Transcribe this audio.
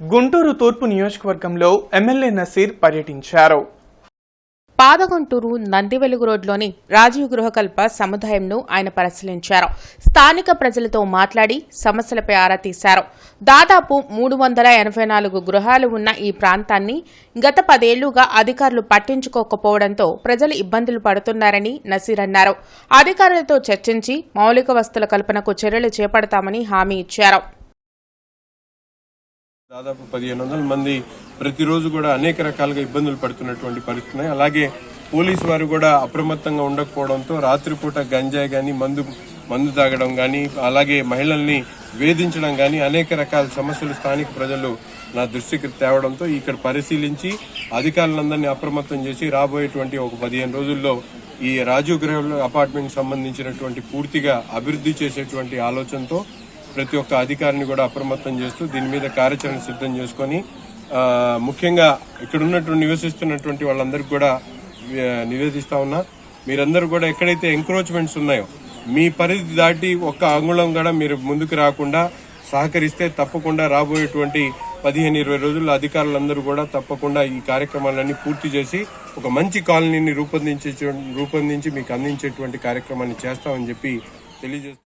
గుంటూరు తూర్పు నియోజకవర్గంలో ఎమ్మెల్యే నసీర్ పర్యటించారు. పాదగుంటూరు నందివెలుగు రోడ్లోని రాజీవ్ గృహకల్ప సముదాయంను ఆయన పరిశీలించారు. స్థానిక ప్రజలతో మాట్లాడి సమస్యలపై ఆరా తీశారు. దాదాపు మూడు వందల ఎనభై నాలుగు గృహాలు ఉన్న ఈ ప్రాంతాన్ని గత పదేళ్ళుగా అధికారులు పట్టించుకోకపోవడంతో ప్రజలు ఇబ్బందులు పడుతున్నారని నసీర్ అన్నారు. అధికారులతో చర్చించి మౌలిక వస్తుల కల్పనకు చర్యలు చేపడతామని హామీ ఇచ్చారు. దాదాపు పదిహేను వందల మంది ప్రతిరోజు కూడా అనేక రకాలుగా ఇబ్బందులు పడుతున్నటువంటి పరిస్థితున్నాయి అలాగే పోలీసు వారు కూడా అప్రమత్తంగా ఉండకపోవడంతో రాత్రిపూట గంజాయి కానీ మందు మందు తాగడం కానీ అలాగే మహిళల్ని వేధించడం కానీ అనేక రకాల సమస్యలు స్థానిక ప్రజలు నా దృష్టికి తేవడంతో ఇక్కడ పరిశీలించి అధికారులందరినీ అప్రమత్తం చేసి రాబోయేటువంటి ఒక పదిహేను రోజుల్లో ఈ రాజీవ్ గృహ అపార్ట్మెంట్ సంబంధించినటువంటి పూర్తిగా అభివృద్ధి చేసేటువంటి ఆలోచనతో ప్రతి ఒక్క అధికారిని కూడా అప్రమత్తం చేస్తూ దీని మీద కార్యాచరణ సిద్ధం చేసుకొని ముఖ్యంగా ఇక్కడ ఉన్నటువంటి నివసిస్తున్నటువంటి వాళ్ళందరికీ కూడా నివేదిస్తా ఉన్నా. మీరందరూ కూడా ఎక్కడైతే ఎంక్రోచ్మెంట్స్ ఉన్నాయో మీ పరిధి దాటి ఒక్క అంగుళం కూడా మీరు ముందుకు రాకుండా సహకరిస్తే తప్పకుండా రాబోయేటువంటి పదిహేను ఇరవై రోజుల్లో అధికారులందరూ కూడా తప్పకుండా ఈ కార్యక్రమాలన్నీ పూర్తి చేసి ఒక మంచి కాలనీని రూపొందించే రూపొందించి మీకు అందించేటువంటి కార్యక్రమాన్ని చేస్తామని చెప్పి తెలియజేస్తాం